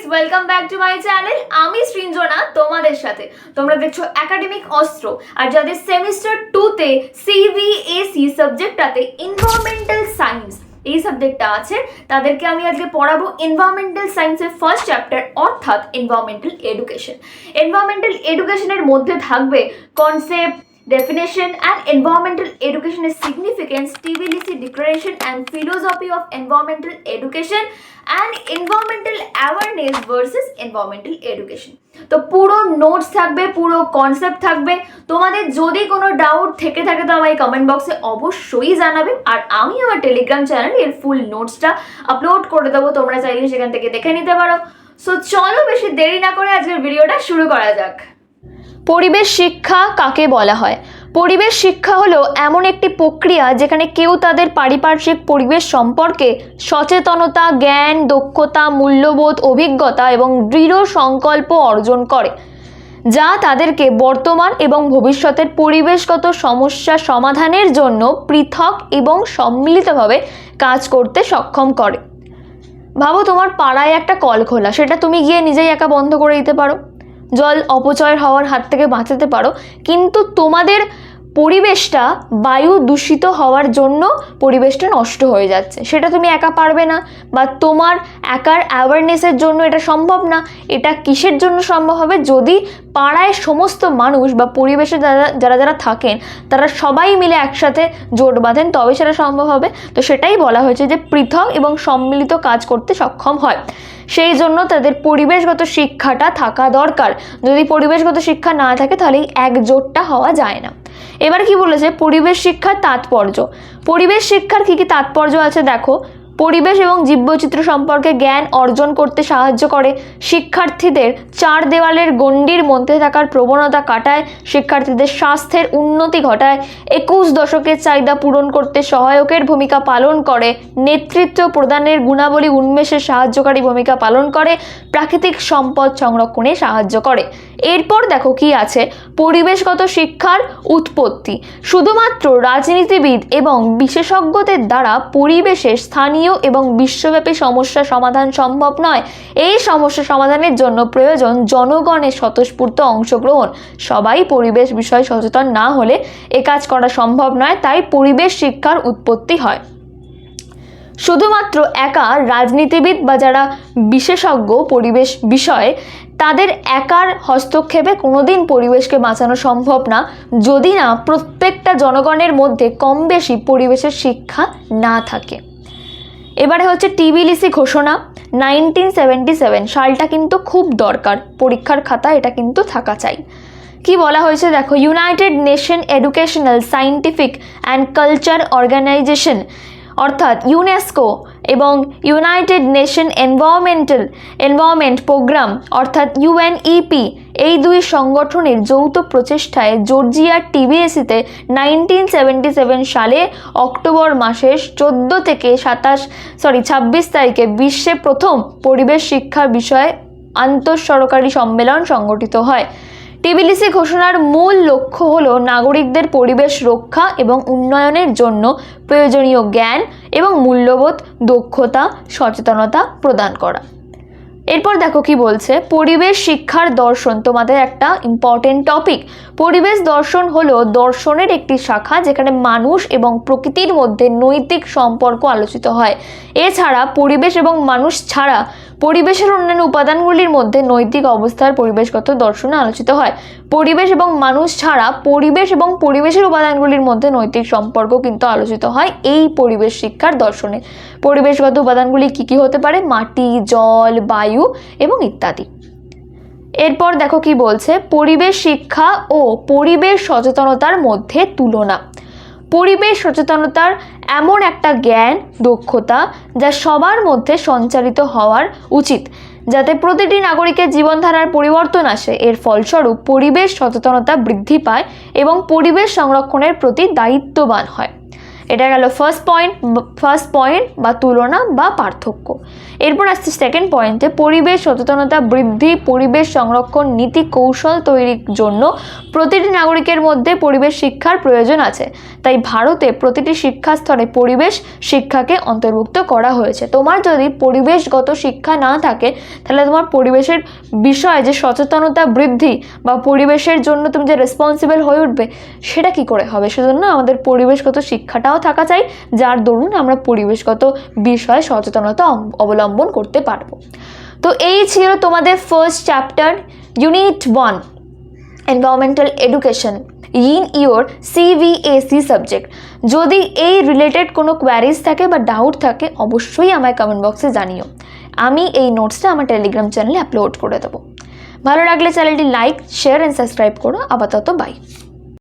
Guys welcome back to my channel আমি সৃঞ্জনা, তোমাদের সাথে। তোমরা দেখছ একাডেমিক অস্ত্র আর যাদের সেমিস্টার টুতে সিভিএসি সাবজেক্টটাতে এনভায়রনমেন্টাল সায়েন্স এই সাবজেক্টটা আছে, তাদেরকে আমি আজকে পড়াবো এনভায়রনমেন্টাল সায়েন্সের ফার্স্ট চ্যাপ্টার অর্থাৎ এনভায়রনমেন্টাল এডুকেশন এনভায়রনমেন্টাল এডুকেশনের মধ্যে থাকবে concept definition and environmental education's significance, TVLC declaration and philosophy of environmental education and environmental awareness versus environmental education. তো পুরো নোটস থাকবে পুরো কনসেপ্ট থাকবে তোমাদের যদি কোনো ডাউট থেকে থাকে তো আমায় কমেন্ট বক্সে অবশ্যই জানাবে আর আমি আমার টেলিগ্রাম চ্যানেল এর ফুল নোটসটা আপলোড করে দেবো তোমরা চাইলে সেখান থেকে দেখে নিতে পারো সো চলো বেশি দেরি না করে আজকের ভিডিওটা শুরু করা যাক পরিবেশ শিক্ষা কাকে বলা হয়? পরিবেশ শিক্ষা হলো এমন একটি প্রক্রিয়া যেখানে কেউ তাদের পারিপার্শ্বিক পরিবেশ সম্পর্কে সচেতনতা, জ্ঞান, দক্ষতা, মূল্যবোধ, অভিজ্ঞতা এবং দৃঢ় সংকল্প অর্জন করে, যা তাদেরকে বর্তমান এবং ভবিষ্যতের পরিবেশগত সমস্যা সমাধানের জন্য পৃথক এবং সম্মিলিতভাবে কাজ করতে সক্ষম করে। ভাবো তোমার পাড়ায় একটা কল খোলা, সেটা তুমি গিয়ে নিজেই একা বন্ধ করে দিতে পারো। জল অপচয় হওয়ার হাত থেকে বাঁচাতে পারো। কিন্তু তোমাদের পরিবেশটা বায়ু দূষিত হওয়ার জন্য পরিবেশটা নষ্ট হয়ে যাচ্ছে। সেটা তুমি একা পারবে না বা তোমার একার অ্যাওয়ারনেসের জন্য এটা সম্ভব না। এটা কিসের জন্য সম্ভব হবে? যদি পাড়ায় সমস্ত মানুষ বা পরিবেশে যারা যারা যারা থাকেন, তারা সবাই মিলে একসাথে জোট বাঁধেন, তবে সেটা সম্ভব হবে। তো সেটাই বলা হয়েছে যে পৃথক এবং সম্মিলিত কাজ করতে সক্ষম হয়। সেই জন্য তাদের পরিবেশগত শিক্ষাটা থাকা দরকার। যদি পরিবেশগত শিক্ষা না থাকে, তাহলে এই একজোটটা হওয়া যায় না। এবার কি বলেছে? পরিবেশ শিক্ষার তাৎপর্য। পরিবেশ শিক্ষার কি কি তাৎপর্য আছে? দেখো পরিবেশ এবং জীববৈচিত্র্য সম্পর্কে জ্ঞান অর্জন করতে সাহায্য করে। শিক্ষার্থীদের চার দেওয়ালের গণ্ডির মধ্যে থাকার প্রবণতা কাটায়, শিক্ষার্থীদের স্বাস্থ্যের উন্নতি ঘটায়। একুশ দশকের চাহিদা পূরণ করতে সহায়কের ভূমিকা পালন করে। নেতৃত্ব প্রদানের গুণাবলী উন্মেষে সাহায্যকারী ভূমিকা পালন করে। প্রাকৃতিক সম্পদ সংরক্ষণে সাহায্য করে। এরপর দেখো কি আছে। পরিবেশগত শিক্ষার উৎপত্তি। শুধুমাত্র রাজনীতিবিদ এবং বিশেষজ্ঞদের দ্বারা পরিবেশের স্থানীয় এবং বিশ্বব্যাপী সমস্যা সমাধান সম্ভব নয়। এই সমস্যা সমাধানের জন্য প্রয়োজন জনগণের স্বতঃস্ফূর্ত অংশগ্রহণ। সবাই পরিবেশ বিষয়ে সচেতন না হলে এ কাজ করা সম্ভব নয়, তাই পরিবেশ শিক্ষার উৎপত্তি হয়। শুধুমাত্র একা রাজনীতিবিদ বা যারা বিশেষজ্ঞ পরিবেশ বিষয়ে, তাদের একার হস্তক্ষেপে কোনোদিন পরিবেশকে বাঁচানো সম্ভব না, যদি না প্রত্যেকটা জনগণের মধ্যে কম বেশি পরিবেশের শিক্ষা না থাকে। এবারে হচ্ছে টিবিলিসি ঘোষণা নাইনটিন সেভেন্টি সেভেন। সালটা কিন্তু খুব দরকার, পরীক্ষার খাতা এটা কিন্তু থাকা চাই। কি বলা হয়েছে দেখো united nation educational scientific and culture organization অর্থাৎ ইউনেস্কো এবং united nation environmental environment programme অর্থাৎ ইউএনইপি এই দুই সংগঠনের যৌথ প্রচেষ্টায় জর্জিয়ার টিবিএসিতে নাইনটিন সেভেন্টি সেভেন সালে অক্টোবর মাসের চোদ্দ থেকে সাতাশ সরি ছাব্বিশ তারিখে বিশ্বে প্রথম পরিবেশ শিক্ষার বিষয়ে আন্তঃসরকারি সম্মেলন সংগঠিত হয়। টিবিলিসি ঘোষণার মূল লক্ষ্য হল নাগরিকদের পরিবেশ রক্ষা এবং উন্নয়নের জন্য প্রয়োজনীয় জ্ঞান এবং মূল্যবোধ, দক্ষতা, সচেতনতা প্রদান করা। এরপর দেখো কি বলছে, পরিবেশ শিক্ষার দর্শন। তোমাদের একটা ইম্পর্টেন্ট টপিক পরিবেশ দর্শন হলো দর্শনের একটি শাখা যেখানে মানুষ এবং প্রকৃতির মধ্যে নৈতিক সম্পর্ক আলোচিত হয়। এছাড়া পরিবেশ এবং মানুষ ছাড়া পরিবেশের অন্যান্য উপাদানগুলির মধ্যে নৈতিক অবস্থার পরিবেশগত দর্শনে আলোচিত হয়। পরিবেশ এবং মানুষ ছাড়া পরিবেশ এবং পরিবেশের উপাদানগুলির মধ্যে নৈতিক সম্পর্ক কিন্তু আলোচিত হয় এই পরিবেশ শিক্ষার দর্শনে। পরিবেশগত উপাদানগুলি কী কী হতে পারে? মাটি, জল, বায়ু এবং ইত্যাদি। এরপর দেখো কি বলছে, পরিবেশ শিক্ষা ও পরিবেশ সচেতনতার মধ্যে তুলনা। পরিবেশ সচেতনতার এমন একটা জ্ঞান, দক্ষতা যা সবার মধ্যে সঞ্চারিত হওয়ার উচিত, যাতে প্রতিটি নাগরিকের জীবনধারার পরিবর্তন আসে। এর ফলস্বরূপ, পরিবেশ সচেতনতা বৃদ্ধি পায় এবং পরিবেশ সংরক্ষণের প্রতি দায়িত্ববান হয়। এটা গেল ফার্স্ট পয়েন্ট ফার্স্ট পয়েন্ট বা তুলনা বা পার্থক্য। এরপর আসছে সেকেন্ড পয়েন্টে পরিবেশ, সচেতনতা বৃদ্ধি, পরিবেশ সংরক্ষণ নীতি, কৌশল তৈরির জন্য প্রতিটি নাগরিকের মধ্যে পরিবেশ শিক্ষার প্রয়োজন আছে। তাই ভারতে প্রতিটি শিক্ষা স্তরে পরিবেশ শিক্ষাকে অন্তর্ভুক্ত করা হয়েছে। তোমার যদি পরিবেশগত শিক্ষা না থাকে, তাহলে তোমার পরিবেশের বিষয়ে যে সচেতনতা বৃদ্ধি বা পরিবেশের জন্য তুমি যে রেসপন্সিবল হয়ে উঠবে, সেটা কি করে হবে? সেজন্য আমাদের পরিবেশগত শিক্ষাটাও থাকা চাই, যার দরুন আমরা পরিবেশগত বিষয়ে সচেতনতা অবলম্বন করতে পারব। তো এই ছিল তোমাদের first chapter unit one environmental education in your সিভিএসি subject যদি এই রিলেটেড কোনো কোয়ারিজ থাকে বা ডাউট থাকে, অবশ্যই আমায় কমেন্ট বক্সে জানিও। আমি এই নোটসটা আমার টেলিগ্রাম চ্যানেলে আপলোড করে দেবো। ভালো লাগলে চ্যানেলটি লাইক শেয়ার অ্যান্ড সাবস্ক্রাইব করো। আপাতত বাই